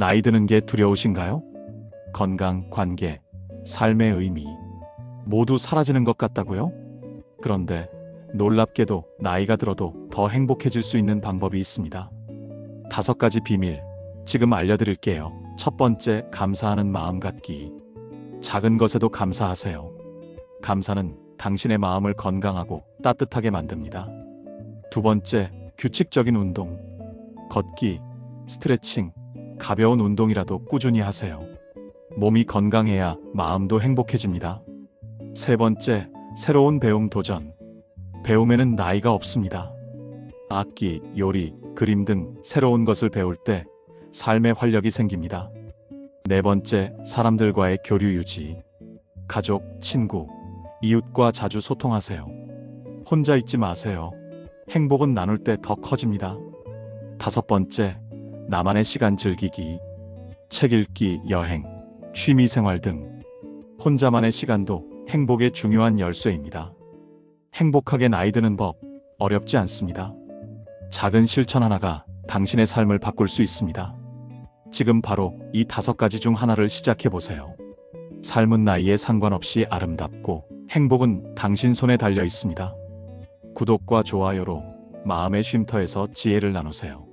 나이 드는 게 두려우신가요? 건강, 관계, 삶의 의미 모두 사라지는 것 같다고요? 그런데 놀랍게도 나이가 들어도 더 행복해질 수 있는 방법이 있습니다. 다섯 가지 비밀 지금 알려드릴게요. 첫 번째, 감사하는 마음 갖기. 작은 것에도 감사하세요. 감사는 당신의 마음을 건강하고 따뜻하게 만듭니다. 두 번째, 규칙적인 운동. 걷기, 스트레칭, 가벼운 운동이라도 꾸준히 하세요. 몸이 건강해야 마음도 행복해집니다. 세 번째, 새로운 배움 도전. 배움에는 나이가 없습니다. 악기, 요리, 그림 등 새로운 것을 배울 때 삶의 활력이 생깁니다. 네 번째, 사람들과의 교류 유지. 가족, 친구, 이웃과 자주 소통하세요. 혼자 있지 마세요. 행복은 나눌 때 더 커집니다. 다섯 번째, 나만의 시간 즐기기. 책 읽기, 여행, 취미 생활 등 혼자만의 시간도 행복의 중요한 열쇠입니다. 행복하게 나이 드는 법 어렵지 않습니다. 작은 실천 하나가 당신의 삶을 바꿀 수 있습니다. 지금 바로 이 다섯 가지 중 하나를 시작해 보세요. 삶은 나이에 상관없이 아름답고 행복은 당신 손에 달려 있습니다. 구독과 좋아요로 마음의 쉼터에서 지혜를 나누세요.